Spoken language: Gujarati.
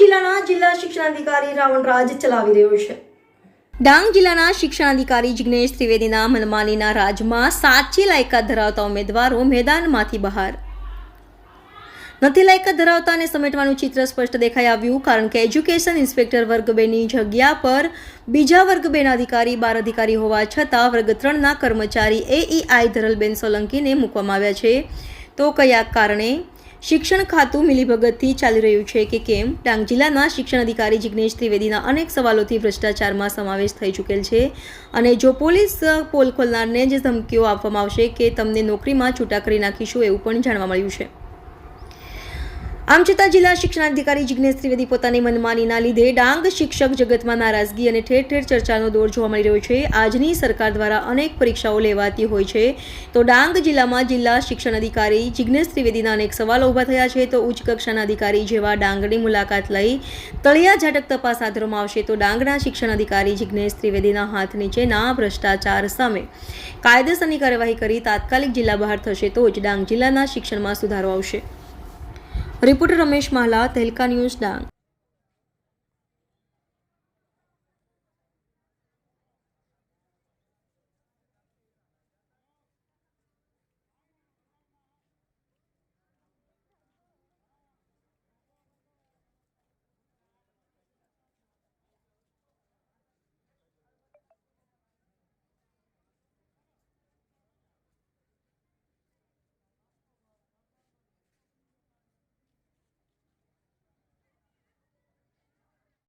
જિલ્લાના જિલ્લા શિક્ષણાધિકારી રાવણ રાજ ચલાવી રહ્યો છે. ડાંગ જિલ્લાના શિક્ષણાધિકારી જિગ્નેશ ત્રિવેદીના મનમાનીના રાજમાં સાચી લાયકાત ધરાવતા ઉમેદવારો મેદાનમાંથી બહાર. નથી લાયકાત ધરાવતાને સમેટવાનું ચિત્ર સ્પષ્ટ દેખાઈ આવ્યું, કારણ કે એજ્યુકેશન ઇન્સ્પેક્ટર વર્ગ બેની જગ્યા પર બીજા વર્ગ બેના અધિકારી, બાર અધિકારી હોવા છતાં વર્ગ ત્રણના કર્મચારી એઈઆઈ ધરલબેન સોલંકીને મૂકવામાં આવ્યા છે. તો કયા કારણે? શિક્ષણ ખાતું મિલીભગતથી ચાલી રહ્યું છે કે કેમ? ડાંગ જિલ્લાના શિક્ષણ અધિકારી જિજ્ઞેશ ત્રિવેદીના અનેક સવાલોથી ભ્રષ્ટાચારમાં સમાવેશ થઈ ચૂકેલ છે. અને જો પોલીસ પોલ ખોલનારને જ ધમકીઓ આપવામાં આવશે કે તમને નોકરીમાં છૂટા કરી નાખીશું એવું પણ જાણવા મળ્યું છે. આમ છતાં જિલ્લા શિક્ષણાધિકારી જિજ્ઞેશ ત્રિવેદી પોતાની મનમાનીના લીધે ડાંગ શિક્ષક જગતમાં નારાજગી અને ઠેર ઠેર ચર્ચાનો દોર જોવા મળી રહ્યો છે. આજની સરકાર દ્વારા અનેક પરીક્ષાઓ લેવાતી હોય છે. તો ડાંગ જિલ્લામાં જિલ્લા શિક્ષણ અધિકારી જિજ્ઞેશ ત્રિવેદીના અનેક સવાલો ઊભા થયા છે. તો ઉચ્ચ કક્ષાના અધિકારી જેવા ડાંગની મુલાકાત લઈ તળિયા ઝાટક તપાસ હાથ ધરવામાં આવશે. તો ડાંગના શિક્ષણ અધિકારી જિજ્ઞેશ ત્રિવેદીના હાથ નીચેના ભ્રષ્ટાચાર સામે કાયદેસરની કાર્યવાહી કરી તાત્કાલિક જિલ્લા બહાર થશે તો જ ડાંગ જિલ્લાના શિક્ષણમાં સુધારો આવશે. Reporter Ramesh Mala Tehelka news Dang